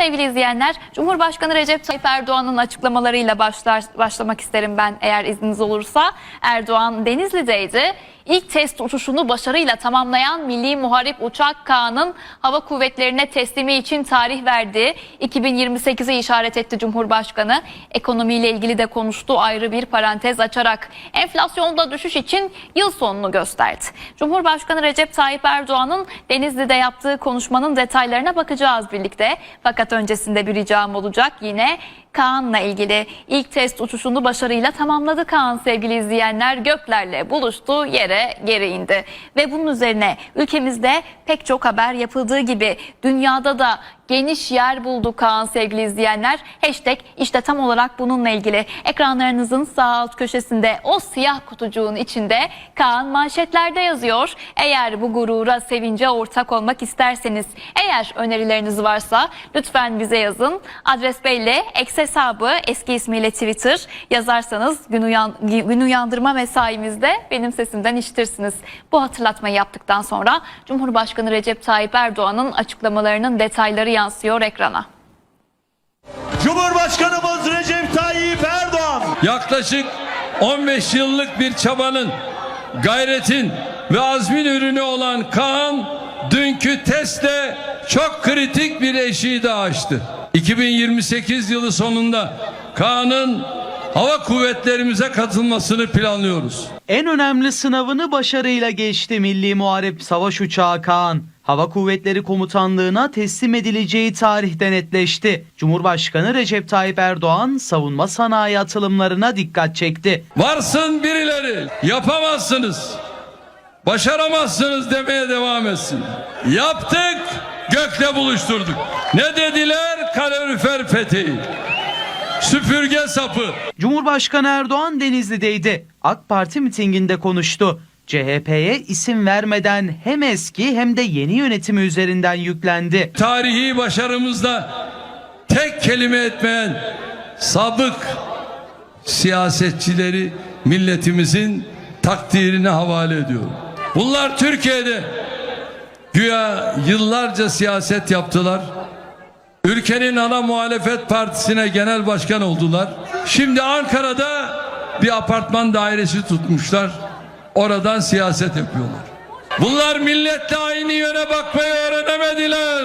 Sevgili izleyenler, Cumhurbaşkanı Recep Tayyip Erdoğan'ın açıklamalarıyla başlar, başlamak isterim ben eğer izniniz olursa. Erdoğan Denizli'deydi. İlk test uçuşunu başarıyla tamamlayan Milli Muharip Uçak Kağan'ın hava kuvvetlerine teslimi için tarih verdi. 2028'i işaret etti Cumhurbaşkanı. Ekonomiyle ilgili de konuştu ayrı bir parantez açarak. Enflasyonda düşüş için yıl sonunu gösterdi. Cumhurbaşkanı Recep Tayyip Erdoğan'ın Denizli'de yaptığı konuşmanın detaylarına bakacağız birlikte. Fakat öncesinde bir ricam olacak yine Kaan'la ilgili ilk test uçuşunu başarıyla tamamladı Kaan sevgili izleyenler. Göklerle buluştu yere geri indi. Ve bunun üzerine ülkemizde pek çok haber yapıldığı gibi dünyada da geniş yer buldu Kaan sevgili izleyenler. Hashtag işte tam olarak bununla ilgili ekranlarınızın sağ alt köşesinde o siyah kutucuğun içinde Kaan manşetlerde yazıyor. Eğer bu gurura sevince ortak olmak isterseniz eğer önerileriniz varsa lütfen bize yazın. Adres belli. Eks hesabı eski ismiyle Twitter yazarsanız gün, uyan, gün uyandırma mesaimizde benim sesimden işitirsiniz. Bu hatırlatmayı yaptıktan sonra Cumhurbaşkanı Recep Tayyip Erdoğan'ın açıklamalarının detayları yansıyor ekrana. Cumhurbaşkanımız Recep Tayyip Erdoğan yaklaşık 15 yıllık bir çabanın, gayretin ve azmin ürünü olan Kaan dünkü testle çok kritik bir eşiği daha aştı. 2028 yılı sonunda Kaan'ın hava kuvvetlerimize katılmasını planlıyoruz. En önemli sınavını başarıyla geçti Milli Muharip Savaş Uçağı Kaan. Hava Kuvvetleri Komutanlığı'na teslim edileceği tarihte netleşti. Cumhurbaşkanı Recep Tayyip Erdoğan savunma sanayi atılımlarına dikkat çekti. Varsın birileri yapamazsınız, başaramazsınız demeye devam etsin. Yaptık, gökle buluşturduk. Ne dediler? Kalorifer peteği, süpürge sapı. Cumhurbaşkanı Erdoğan Denizli'deydi. AK Parti mitinginde konuştu. CHP'ye isim vermeden hem eski hem de yeni yönetimi üzerinden yüklendi. Tarihi başarımızda tek kelime etmeyen sabık siyasetçileri milletimizin takdirine havale ediyorum. Bunlar Türkiye'de güya yıllarca siyaset yaptılar. Ülkenin ana muhalefet partisine genel başkan oldular. Şimdi Ankara'da bir apartman dairesi tutmuşlar. Oradan siyaset yapıyorlar. Bunlar milletle aynı yöne bakmayı öğrenemediler.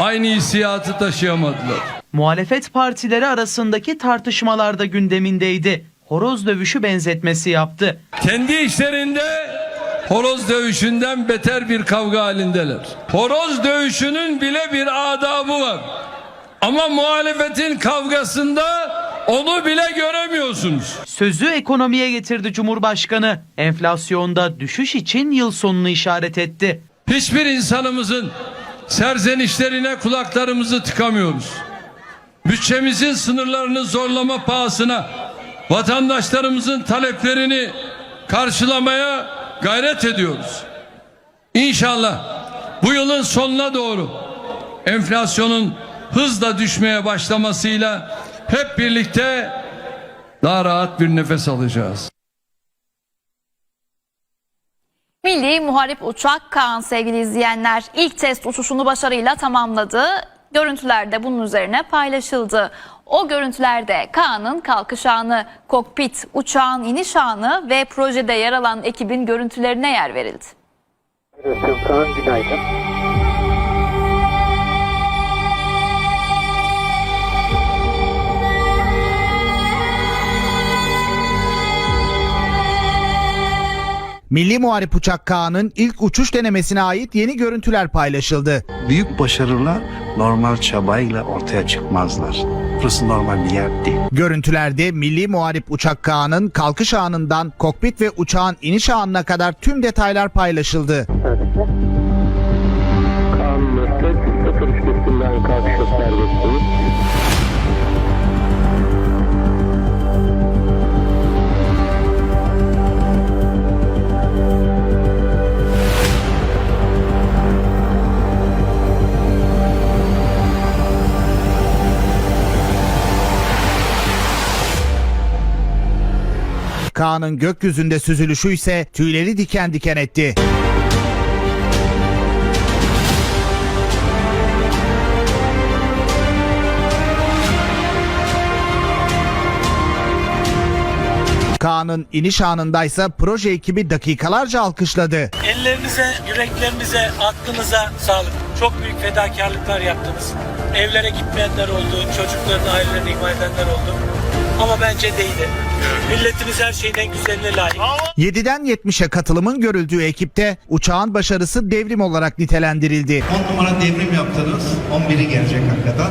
Aynı hissiyatı taşıyamadılar. Muhalefet partileri arasındaki tartışmalarda gündemindeydi. Horoz dövüşü benzetmesi yaptı. Kendi işlerinde horoz dövüşünden beter bir kavga halindeler. Horoz dövüşünün bile bir adabı var. Ama muhalefetin kavgasında onu bile göremiyorsunuz. Sözü ekonomiye getirdi Cumhurbaşkanı. Enflasyonda düşüş için yıl sonunu işaret etti. Hiçbir insanımızın serzenişlerine kulaklarımızı tıkamıyoruz. Bütçemizin sınırlarını zorlama pahasına vatandaşlarımızın taleplerini karşılamaya gayret ediyoruz. İnşallah bu yılın sonuna doğru enflasyonun hızla düşmeye başlamasıyla hep birlikte daha rahat bir nefes alacağız. Milli Muharip Uçak Kaan sevgili izleyenler ilk test uçuşunu başarıyla tamamladı. Görüntüler de bunun üzerine paylaşıldı. O görüntülerde Kaan'ın kalkış anı, kokpit, uçağın iniş anı ve projede yer alan ekibin görüntülerine yer verildi. Özgür Kaan günaydın. Milli Muharip Uçak Kağan'ın ilk uçuş denemesine ait yeni görüntüler paylaşıldı. büyük başarılar normal çabayla ortaya çıkmazlar. Burası normal bir yer değil. Görüntülerde Milli Muharip Uçak Kağan'ın kalkış anından kokpit ve uçağın iniş anına kadar tüm detaylar paylaşıldı. Sadece. Kaan'ın gökyüzünde süzülüşü ise tüyleri diken diken etti. Kaan'ın iniş anındaysa proje ekibi dakikalarca alkışladı. Ellerinize, yüreklerinize, aklınıza sağlık. Çok büyük fedakarlıklar yaptınız. Evlere gitmeyenler oldu, çocuklarını ailelerine ihmal edenler oldu. Ama bence değdi. Milletimiz her şeyin en güzeline layık. 7'den 70'e katılımın görüldüğü ekipte uçağın başarısı devrim olarak nitelendirildi. 10 numara devrim yaptınız. 11'i gelecek hakikaten.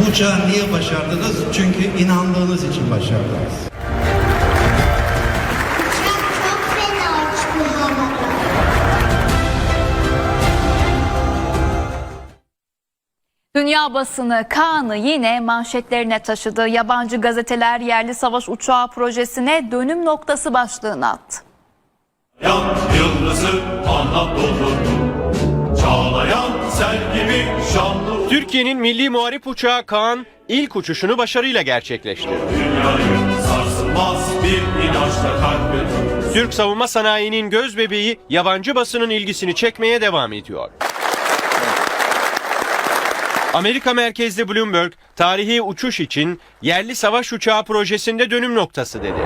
Bu uçağı niye başardınız? Çünkü inandığınız için başardınız. Dünya basını Kaan'ı yine manşetlerine taşıdı. Yabancı gazeteler yerli savaş uçağı projesine dönüm noktası başlığını attı. Yan yıldızı Çağlayan sel gibi şanlı Türkiye'nin milli muharip uçağı Kaan ilk uçuşunu başarıyla gerçekleştirdi. dünyayı sarsılmaz bir inançla kalbin Türk savunma sanayinin göz bebeği yabancı basının ilgisini çekmeye devam ediyor. Amerika merkezli Bloomberg, tarihi uçuş için yerli savaş uçağı projesinde dönüm noktası dedi.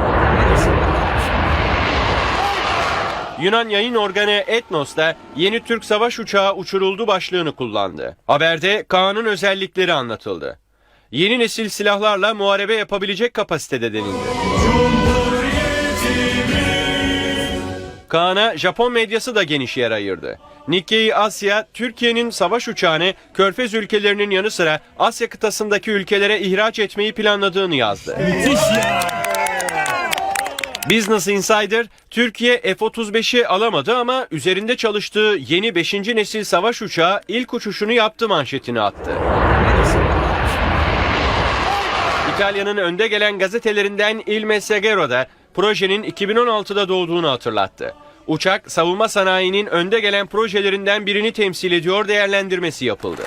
Yunan yayın organı Etnos da yeni Türk savaş uçağı uçuruldu başlığını kullandı. Haberde Kaan'ın özellikleri anlatıldı. Yeni nesil silahlarla muharebe yapabilecek kapasitede denildi. Kaan'a Japon medyası da geniş yer ayırdı. Nikkei Asya, Türkiye'nin savaş uçağını Körfez ülkelerinin yanı sıra Asya kıtasındaki ülkelere ihraç etmeyi planladığını yazdı. Business Insider, Türkiye F-35'i alamadı ama üzerinde çalıştığı yeni 5. nesil savaş uçağı ilk uçuşunu yaptı manşetini attı. İtalya'nın önde gelen gazetelerinden Il Messaggero da projenin 2016'da doğduğunu hatırlattı. Uçak savunma sanayinin önde gelen projelerinden birini temsil ediyor değerlendirmesi yapıldı.